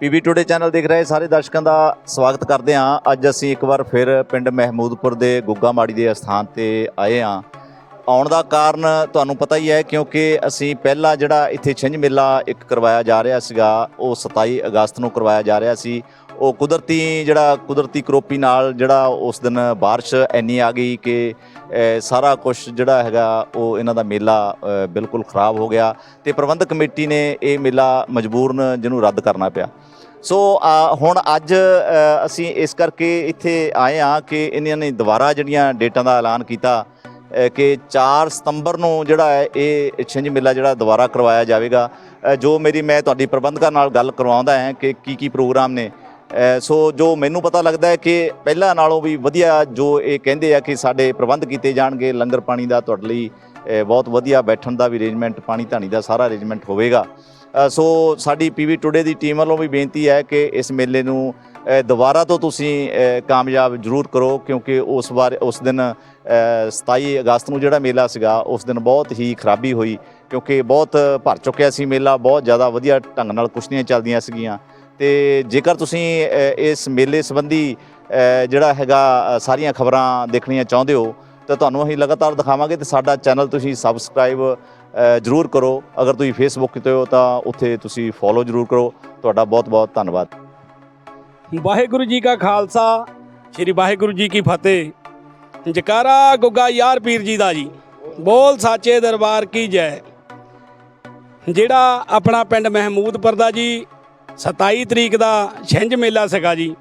PB today channel ਦੇਖ ਰਹੇ ਸਾਰੇ ਦਰਸ਼ਕਾਂ ਦਾ ਸਵਾਗਤ ਕਰਦੇ ਹਾਂ ਅੱਜ ਅਸੀਂ ਇੱਕ ਵਾਰ ਫਿਰ ਪਿੰਡ ਮਹਿਮੂਦਪੁਰ ਦੇ ਗੁੱਗਾ ਮਾੜੀ ਦੇ ਸਥਾਨ ਤੇ ਆਏ ਹਾਂ ਆਉਣ ਦਾ ਕਾਰਨ ਤੁਹਾਨੂੰ ਪਤਾ ਹੀ ਹੈ ਕਿਉਂਕਿ ਅਸੀਂ ਪਹਿਲਾ ਜਿਹੜਾ ਇੱਥੇ ਛਿੰਝ ਮੇਲਾ ਇੱਕ ਕਰਵਾਇਆ ਜਾ ਰਿਹਾ ਸੀਗਾ ਉਹ 27 ਅਗਸਤ ਨੂੰ ਕਰਵਾਇਆ ਜਾ ਰਿਹਾ ਸੀ ਉਹ ਕੁਦਰਤੀ ਜਿਹੜਾ ਕੁਦਰਤੀ ਕਰੋਪੀ ਨਾਲ ਜਿਹੜਾ ਉਸ ਦਿਨ بارش ਇੰਨੀ ਆ ਗਈ ਕਿ ਅ, ਸਾਰਾ ਕੁਝ ਜਿਹੜਾ ਹੈਗਾ ਉਹ ਇਹਨਾਂ ਦਾ ਮੇਲਾ ਅ, ਬਿਲਕੁਲ ਖਰਾਬ ਹੋ ਗਿਆ ਤੇ ਪ੍ਰਬੰਧਕ ਕਮੇਟੀ ਨੇ ਇਹ ਮੇਲਾ ਮਜਬੂਰਨ ਜਿਹਨੂੰ ਰੱਦ ਕਰਨਾ ਪਿਆ ਸੋ ਹੁਣ ਅੱਜ ਅਸੀਂ ਇਸ ਕਰਕੇ ਇੱਥੇ ਆਏ ਹਾਂ ਕਿ ਇਹਨਾਂ ਨੇ ਦੁਬਾਰਾ ਜਿਹੜੀਆਂ ਡੇਟਾਂ ਦਾ ਐਲਾਨ ਕੀਤਾ ਕਿ 4 ਸਤੰਬਰ ਨੂੰ ਜਿਹੜਾ ਹੈ, ਇਹ ਛਿੰਝ ਮੇਲਾ ਜਿਹੜਾ ਦੁਬਾਰਾ ਕਰਵਾਇਆ ਜਾਵੇਗਾ। ਜੋ ਮੇਰੀ, ਮੈਂ ਤੁਹਾਡੀ ਪ੍ਰਬੰਧਕਾਂ ਨਾਲ ਗੱਲ ਕਰਵਾਉਂਦਾ ਹਾਂ ਕਿ ਕੀ ਕੀ ਪ੍ਰੋਗਰਾਮ ਨੇ। ਸੋ ਜੋ ਮੈਨੂੰ ਪਤਾ ਲੱਗਦਾ ਹੈ ਕਿ ਪਹਿਲਾਂ ਨਾਲੋਂ ਵੀ ਵਧੀਆ ਜੋ ਇਹ ਕਹਿੰਦੇ ਆ ਕਿ ਸਾਡੇ ਪ੍ਰਬੰਧ ਕੀਤੇ ਜਾਣਗੇ, ਲੰਗਰ ਪਾਣੀ ਦਾ ਤੁਹਾਡੇ ਲਈ ਬਹੁਤ ਵਧੀਆ ਬੈਠਣ ਦਾ ਵੀ ਅਰੇਂਜਮੈਂਟ ਪਾਣੀ ਧਾਣੀ ਦਾ ਸਾਰਾ ਅਰੇਂਜਮੈਂਟ ਹੋਵੇਗਾ। ਸੋ ਸਾਡੀ ਪੀਵੀ ਟੁਡੇ ਦੀ ਟੀਮ ਵੱਲੋਂ ਵੀ ਬੇਨਤੀ ਹੈ ਕਿ ਇਸ ਮੇਲੇ ਨੂੰ ਦੁਬਾਰਾ ਤੋਂ ਤੁਸੀਂ ਕਾਮਯਾਬ ਜ਼ਰੂਰ ਕਰੋ ਕਿਉਂਕਿ ਉਸ ਵਾਰ ਉਸ ਦਿਨ ਅ, 27 ਅਗਸਤ ਨੂੰ ਜਿਹੜਾ ਮੇਲਾ ਸੀਗਾ ਉਸ ਦਿਨ ਬਹੁਤ ਹੀ ਖਰਾਬੀ ਹੋਈ ਕਿਉਂਕਿ ਬਹੁਤ ਭਰ ਚੁੱਕਿਆ ਸੀ ਮੇਲਾ ਬਹੁਤ ਜ਼ਿਆਦਾ ਵਧੀਆ ਢੰਗ ਨਾਲ ਕੁਸ਼ਤੀਆਂ ਚੱਲਦੀਆਂ ਸੀਗੀਆਂ। ਤੇ ਜੇਕਰ ਤੁਸੀਂ ਇਸ ਮੇਲੇ ਸੰਬੰਧੀ ਜਿਹੜਾ ਹੈਗਾ ਸਾਰੀਆਂ ਖਬਰਾਂ ਦੇਖਣੀਆਂ ਚਾਹੁੰਦੇ ਹੋ ਤਾਂ ਤੁਹਾਨੂੰ ਅਸੀਂ ਲਗਾਤਾਰ ਦਿਖਾਵਾਂਗੇ ਤੇ ਸਾਡਾ ਚੈਨਲ ਤੁਸੀਂ ਸਬਸਕ੍ਰਾਈਬ ਜ਼ਰੂਰ ਕਰੋ। ਅਗਰ ਤੁਸੀਂ ਫੇਸਬੁੱਕ ਤੇ ਹੋ ਤਾਂ ਉੱਥੇ ਤੁਸੀਂ ਫੋਲੋ ਜ਼ਰੂਰ ਕਰੋ। ਤੁਹਾਡਾ ਬਹੁਤ ਬਹੁਤ ਧੰਨਵਾਦ। ਵਾਹਿਗੁਰੂ ਜੀ ਕਾ ਖਾਲਸਾ, ਸ੍ਰੀ ਵਾਹਿਗੁਰੂ ਜੀ ਕੀ ਫਤਿਹ। ਜਕਾਰਾ ਗੁੱਗਾ ਯਾਰ ਪੀਰ ਜੀ ਦਾ ਜੀ। ਬੋਲ ਸਾਚੇ ਦਰਬਾਰ ਕੀ ਜੈ। ਜਿਹੜਾ ਆਪਣਾ ਪਿੰਡ ਮਹਿਮੂਦਪੁਰ ਦਾ ਜੀ 27 ਤਰੀਕ ਦਾ ਛਿੰਝ ਮੇਲਾ ਸੀਗਾ ਜੀ।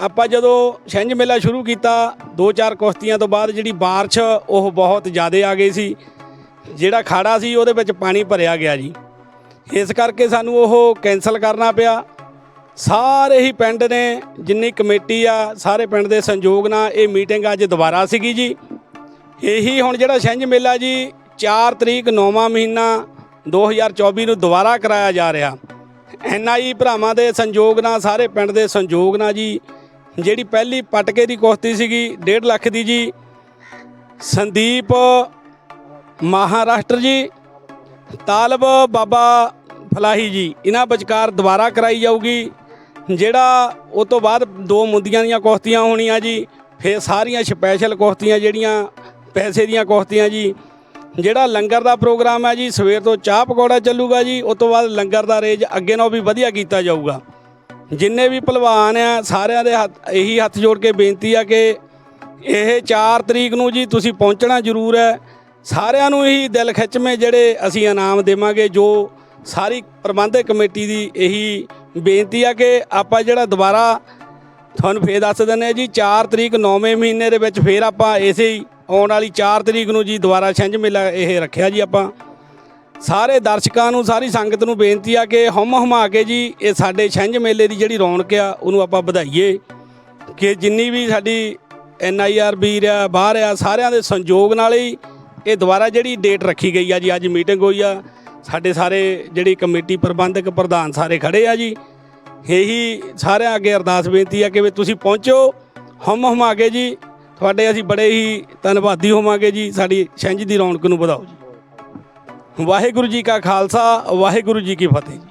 ਆਪਾਂ ਜਦੋਂ ਛਿੰਝ ਮੇਲਾ ਸ਼ੁਰੂ ਕੀਤਾ, ਦੋ ਚਾਰ ਕੁਸ਼ਤੀਆਂ ਤੋਂ ਬਾਅਦ ਜਿਹੜੀ ਬਾਰਿਸ਼, ਉਹ ਬਹੁਤ ਜ਼ਿਆਦਾ ਆ ਗਈ ਸੀ। ਜਿਹੜਾ ਖਾੜਾ ਸੀ ਉਹਦੇ ਵਿੱਚ ਪਾਣੀ ਭਰਿਆ ਗਿਆ ਜੀ। ਇਸ ਕਰਕੇ ਸਾਨੂੰ ਉਹ ਕੈਨਸਲ ਕਰਨਾ ਪਿਆ। ਸਾਰੇ ਹੀ ਪਿੰਡ ਨੇ ਜਿੰਨੀ ਕਮੇਟੀ ਆ, ਸਾਰੇ ਪਿੰਡ ਦੇ ਸੰਯੋਗ ਨਾਲ ਇਹ ਮੀਟਿੰਗ ਅੱਜ ਦੁਬਾਰਾ ਸੀਗੀ ਜੀ। ਇਹੀ ਹੁਣ ਜਿਹੜਾ ਛਿੰਝ ਮੇਲਾ ਜੀ 4 ਤਰੀਕ 9ਵਾਂ ਮਹੀਨਾ 2024 ਨੂੰ ਦੁਬਾਰਾ ਕਰਾਇਆ ਜਾ ਰਿਹਾ। ਐਨਆਈ ਭਰਾਵਾਂ ਦੇ ਸੰਯੋਗ ਨਾਲ, ਸਾਰੇ ਪਿੰਡ ਦੇ ਸੰਯੋਗ ਨਾਲ ਜੀ, ਜਿਹੜੀ ਪਹਿਲੀ ਪਟਕੇ ਦੀ ਕੁਸ਼ਤੀ ਸੀਗੀ 1.5 ਲੱਖ ਦੀ ਜੀ। ਸੰਦੀਪ ਮਹਾਰਾਸ਼ਟਰ ਜੀ, ਤਾਲਬ ਬਾਬਾ ਫਲਾਹੀ ਜੀ, ਇਹਨਾਂ ਵਿਚਕਾਰ ਦੁਬਾਰਾ ਕਰਾਈ ਜਾਊਗੀ, ਜਿਹੜਾ ਉਹ ਤੋਂ ਬਾਅਦ ਦੋ ਮੁੰਦੀਆਂ ਦੀਆਂ ਕੁਸ਼ਤੀਆਂ ਹੋਣੀਆਂ ਜੀ, ਫਿਰ ਸਾਰੀਆਂ ਸਪੈਸ਼ਲ ਕੁਸ਼ਤੀਆਂ ਜਿਹੜੀਆਂ, ਪੈਸੇ ਦੀਆਂ ਕੁਸ਼ਤੀਆਂ ਜੀ, ਜਿਹੜਾ ਲੰਗਰ ਦਾ ਪ੍ਰੋਗਰਾਮ ਹੈ ਜੀ, ਸਵੇਰ ਤੋਂ ਚਾਹ ਪਕੌੜਾ ਚੱਲੂਗਾ ਜੀ ਉਸ ਤੋਂ ਬਾਅਦ ਲੰਗਰ ਦਾ ਰੇਜ ਅੱਗੇ ਨਾਲੋਂ ਵੀ ਵਧੀਆ ਕੀਤਾ ਜਾਊਗਾ। ਜਿੰਨੇ ਵੀ ਪਹਿਲਵਾਨ ਆ, ਸਾਰਿਆਂ ਦੇ ਹੱਥ, ਇਹੀ ਹੱਥ ਜੋੜ ਕੇ ਬੇਨਤੀ ਆ ਕਿ ਇਹ 4 ਤਰੀਕ ਨੂੰ ਜੀ ਤੁਸੀਂ ਪਹੁੰਚਣਾ ਜ਼ਰੂਰ ਹੈ ਸਾਰਿਆਂ ਨੂੰ ਹੀ ਦਿਲ ਖਿੱਚਵੇਂ ਜਿਹੜੇ ਅਸੀਂ ਇਨਾਮ ਦੇਵਾਂਗੇ, ਜੋ ਸਾਰੀ ਪ੍ਰਬੰਧਕ ਕਮੇਟੀ ਦੀ ਇਹੀ ਬੇਨਤੀ ਆ ਕਿ ਆਪਾਂ ਜਿਹੜਾ ਦੁਬਾਰਾ ਤੁਹਾਨੂੰ ਫੇਰ ਦੱਸ ਦਿੰਦੇ ਆ ਜੀ 4 ਤਰੀਕ 9ਵੇਂ ਮਹੀਨੇ ਦੇ ਵਿੱਚ ਫੇਰ ਆਪਾਂ ਇਸੇ ਹੀ ਆਉਣ ਵਾਲੀ 4 ਤਰੀਕ ਨੂੰ ਜੀ ਦੁਬਾਰਾ ਛਿੰਝ ਮੇਲਾ ਇਹ ਰੱਖਿਆ ਜੀ ਆਪਾਂ। ਸਾਰੇ ਦਰਸ਼ਕਾਂ ਨੂੰ, ਸਾਰੀ ਸੰਗਤ ਨੂੰ ਬੇਨਤੀ ਆ ਕਿ ਹਮ ਹਮਾ ਕੇ ਜੀ ਇਹ ਸਾਡੇ ਛਿੰਝ ਮੇਲੇ ਦੀ ਜਿਹੜੀ ਰੌਣਕ ਆ, ਉਹਨੂੰ ਆਪਾਂ ਵਧਾਈਏ। ਕਿ ਜਿੰਨੀ ਵੀ ਸਾਡੀ ਐਨ ਆਈ ਆਰ ਵੀਰ ਆ, ਬਾਹਰ ਆ, ਸਾਰਿਆਂ ਦੇ ਸੰਯੋਗ ਨਾਲ ਹੀ ਇਹ ਦੁਬਾਰਾ ਜਿਹੜੀ ਡੇਟ ਰੱਖੀ ਗਈ ਆ ਜੀ, ਅੱਜ ਮੀਟਿੰਗ ਹੋਈ ਆ। ਸਾਡੇ ਸਾਰੇ ਜਿਹੜੀ ਕਮੇਟੀ ਪ੍ਰਬੰਧਕ ਪ੍ਰਧਾਨ ਸਾਰੇ ਖੜੇ ਆ ਜੀ। ਇਹੀ ਸਾਰਿਆਂ ਅੱਗੇ ਅਰਦਾਸ ਬੇਨਤੀ ਆ ਕਿ ਵੀ ਤੁਸੀਂ ਪਹੁੰਚੋ, ਹਮ ਹਮਾ ਕੇ ਜੀ। ਤੁਹਾਡੇ ਅਸੀਂ ਬੜੇ ਹੀ ਧੰਨਵਾਦੀ ਹੋਵਾਂਗੇ ਜੀ, ਸਾਡੀ ਛਿੰਝ ਦੀ ਰੌਣਕ ਨੂੰ ਵਧਾਓ ਜੀ। ਵਾਹਿਗੁਰੂ ਜੀ ਕਾ ਖਾਲਸਾ, ਵਾਹਿਗੁਰੂ ਜੀ ਕੀ ਫਤਿਹ ਜੀ।